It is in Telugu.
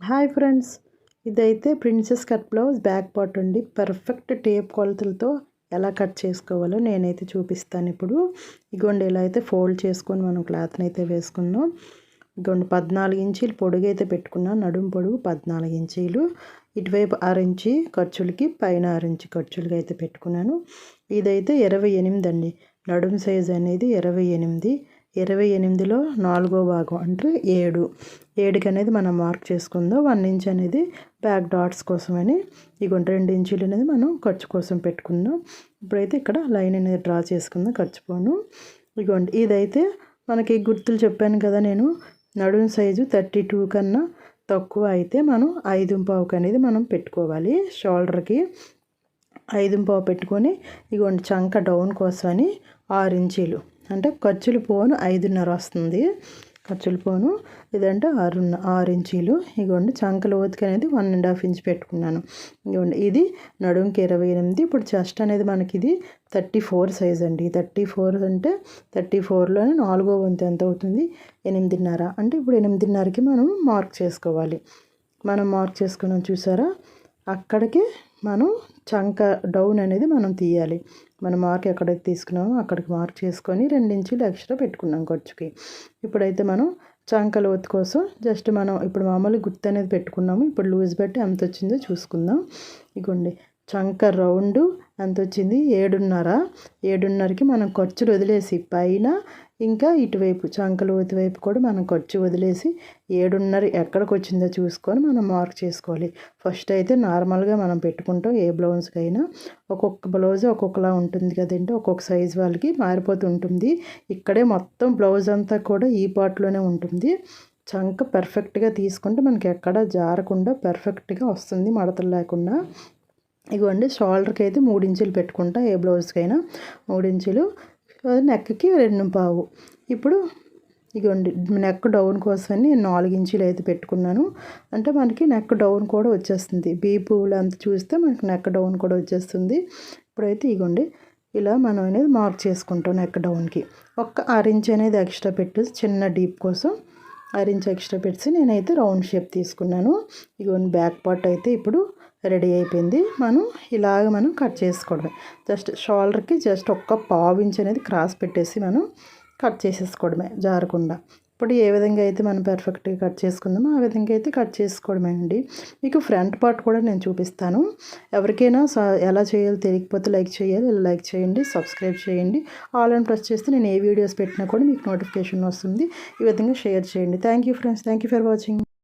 Hi friends. ఇదైతే princess cut blouse back part అండి. పర్ఫెక్ట్ టేప్ కొలతలతో ఎలా కట్ చేసుకోవాలో నేనైతే చూపిస్తాను ఇప్పుడు. ఇగోండి ఇలా అయితే ఫోల్డ్ చేసుకొని మనం క్లాత్ని అయితే వేసుకున్నాం ఇగోండి పద్నాలుగు ఇంచీలు పొడుగు అయితే పెట్టుకున్నాం నడుము పొడుగు పద్నాలుగు ఇంచీలు. ఇటువైపు ఆరించి ఖర్చులకి పైన ఆరించి ఖర్చులకి అయితే పెట్టుకున్నాను. ఇదైతే ఇరవై ఎనిమిది అండి. నడుము సైజ్ అనేది ఇరవై ఎనిమిది. ఇరవై ఎనిమిదిలో నాలుగో భాగం అంటే ఏడు. ఏడుకి అనేది మనం మార్క్ చేసుకుందాం. వన్ ఇంచ్ అనేది బ్యాక్ డాట్స్ కోసమని. ఇగోండి రెండు ఇంచులు అనేది మనం ఖర్చు కోసం పెట్టుకుందాం. ఇప్పుడైతే ఇక్కడ లైన్ అనేది డ్రా చేసుకుందాం. ఖర్చు పోను ఇగోండి ఇదైతే మనకి గుర్తులు చెప్పాను కదా నేను. నడుము సైజు థర్టీ టూ కన్నా తక్కువ అయితే మనం ఐదు పావుకి అనేది మనం పెట్టుకోవాలి షోల్డర్కి. ఐదు పావు పెట్టుకొని ఇగోండి చంక డౌన్ కోసమని ఆరు ఇంచీలు. అంటే ఖర్చులు పోను ఐదున్నర వస్తుంది. ఖర్చులు పోను. ఇదంటే ఆరు ఆరు ఇంచీలు. ఇగోండి చంకల ఉతికి అనేది వన్ అండ్ హాఫ్ ఇంచ్ పెట్టుకున్నాను. ఇగోండి ఇది నడుంకి ఇరవై ఎనిమిది. ఇప్పుడు చెస్ట్ అనేది మనకి ఇది థర్టీ ఫోర్ సైజ్ అండి. థర్టీ ఫోర్ అంటే థర్టీ ఫోర్లోనే నాలుగో వంతు ఎంత అవుతుంది? ఎనిమిదిన్నర. అంటే ఇప్పుడు ఎనిమిదిన్నరకి మనం మార్క్ చేసుకోవాలి. మనం మార్క్ చేసుకున్నాం చూసారా? అక్కడికి మనం చంక డౌన్ అనేది మనం తీయాలి. మనం మార్క్ ఎక్కడైతే తీసుకున్నామో అక్కడికి మార్క్ చేసుకొని రెండించులు ఎక్స్ట్రా పెట్టుకున్నాం ఖర్చుకి. ఇప్పుడైతే మనం చంక లోతు కోసం జస్ట్ మనం ఇప్పుడు మామూలు గుర్తు అనేది పెట్టుకున్నాము. ఇప్పుడు లూజ్ పెట్టి ఎంత వచ్చిందో చూసుకుందాం. ఇగోండి. చంక రౌండ్ ఎంత వచ్చింది ఏడున్నర. ఏడున్నరకి మనం ఖర్చులు వదిలేసి పైన ఇంకా ఇటువైపు చంకలు ఇటువైపు కూడా మనం ఖర్చు వదిలేసి ఏడున్నర ఎక్కడికి వచ్చిందో చూసుకొని మనం మార్క్ చేసుకోవాలి. ఫస్ట్ అయితే నార్మల్గా మనం పెట్టుకుంటాం ఏ బ్లౌజ్కైనా. ఒక్కొక్క బ్లౌజ్ ఒక్కొక్కలా ఉంటుంది కదండి. ఒక్కొక్క సైజ్ వాళ్ళకి మారిపోతూ ఉంటుంది. ఇక్కడే మొత్తం బ్లౌజ్ అంతా కూడా ఈ పార్ట్లోనే ఉంటుంది. చంక పర్ఫెక్ట్గా తీసుకుంటే మనకి ఎక్కడ జారకుండా పర్ఫెక్ట్గా వస్తుంది మడతలు లేకుండా. ఇగోండి షోల్డర్కి అయితే మూడు ఇంచులు పెట్టుకుంటా ఏ బ్లౌజ్కైనా మూడు నెక్కి రెండు పావు. ఇప్పుడు ఇగోండి నెక్ డౌన్ కోసమని నేను నాలుగు ఇంచులు అయితే పెట్టుకున్నాను. అంటే మనకి నెక్ డౌన్ కూడా వచ్చేస్తుంది. బీపులు పువ్వులు అంత చూస్తే మనకి నెక్ డౌన్ కూడా వచ్చేస్తుంది. ఇప్పుడైతే ఇగోండి ఇలా మనం అనేది మార్క్ చేసుకుంటాం నెక్ డౌన్కి. ఒక్క ఆరించ్ అనేది ఎక్స్ట్రా పెట్టి చిన్న డీప్ కోసం ఆరించ్ ఎక్స్ట్రా పెట్టి నేనైతే రౌండ్ షేప్ తీసుకున్నాను. ఇగోండి బ్యాక్ పార్ట్ అయితే ఇప్పుడు రెడీ అయిపోయింది. మనం ఇలాగ మనం కట్ చేసుకోవడమే. జస్ట్ షోల్డర్కి జస్ట్ ఒక్క పావు ఇంచ్ అనేది క్రాస్ పెట్టేసి మనం కట్ చేసేసుకోవడమే జారకుండా. ఇప్పుడు ఏ విధంగా అయితే మనం పర్ఫెక్ట్గా కట్ చేసుకుందామో ఆ విధంగా అయితే కట్ చేసుకోవడమే అండి. మీకు ఫ్రంట్ పార్ట్ కూడా నేను చూపిస్తాను. ఎవరికైనా ఎలా చేయాలో తెలియకపోతే లైక్ చేయాలి. ఇలా లైక్ చేయండి సబ్స్క్రైబ్ చేయండి. ఆల్ అండ్ ప్రెస్ చేస్తే నేను ఏ వీడియోస్ పెట్టినా కూడా మీకు నోటిఫికేషన్ వస్తుంది. ఈ విధంగా షేర్ చేయండి. Thank you friends. Thank you for watching.